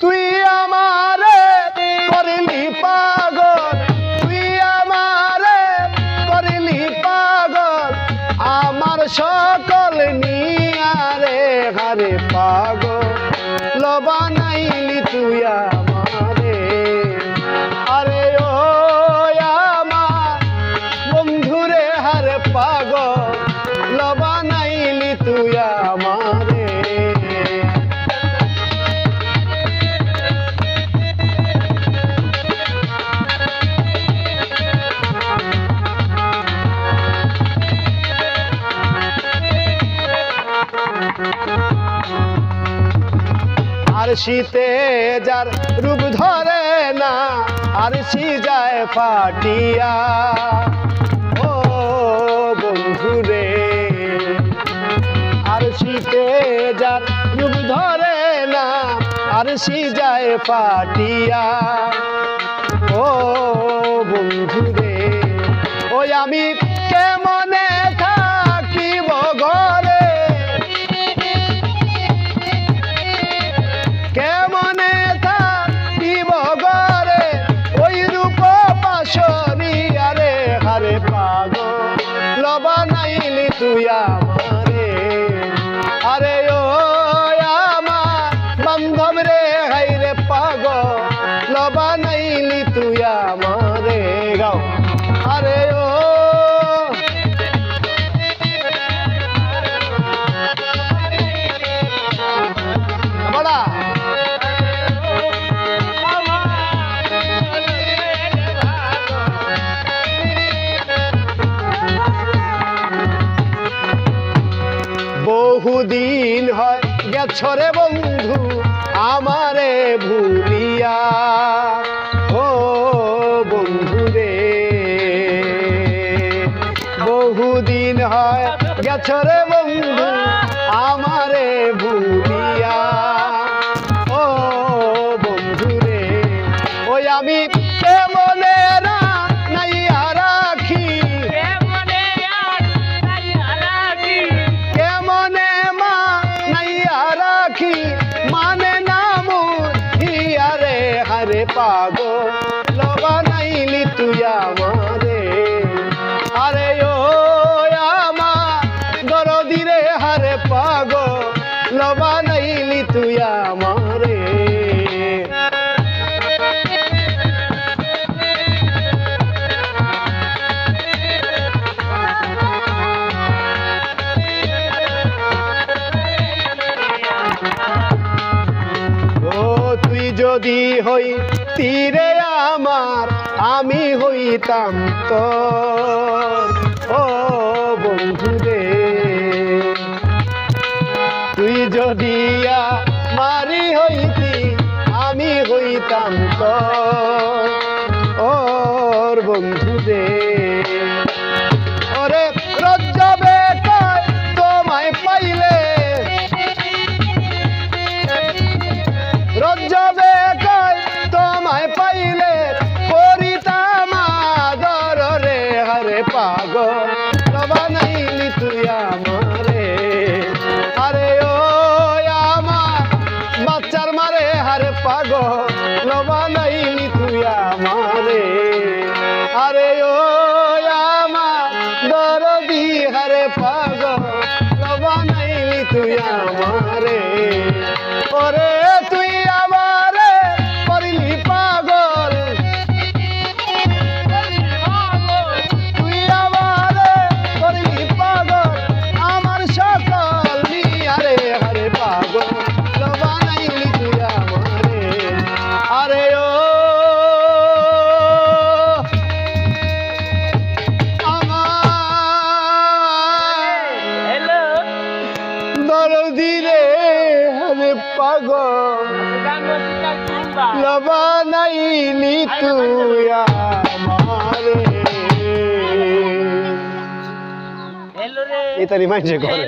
তুই আমার করলি পাগল তুই আমার করলি পাগল। আমার সকল আর শীতে যার রূপ ধরে না, আর সি যায় ফাটিয়া। ও বন্ধু রে, আর শীতে যার রূপ ধরে না, আর সি যায় ফাটিয়া। ও বন্ধু রে, ওই আমি কেমনে বহুদিন হয় গেছরে বন্ধু আমারে ভুলিয়া। ও বন্ধু রে বহুদিন হয় গেছরে বন্ধু যদি হই তীরে আমার, আমি হইতাম তো ও বন্ধু রে তুই যদি মারি হইতি, আমি হইতাম তো ওর বন্ধু রে আমারে দরদি রে হারে পাগল। লবা নাইলি তুই আমারে এটা রিমাইন্ড করে।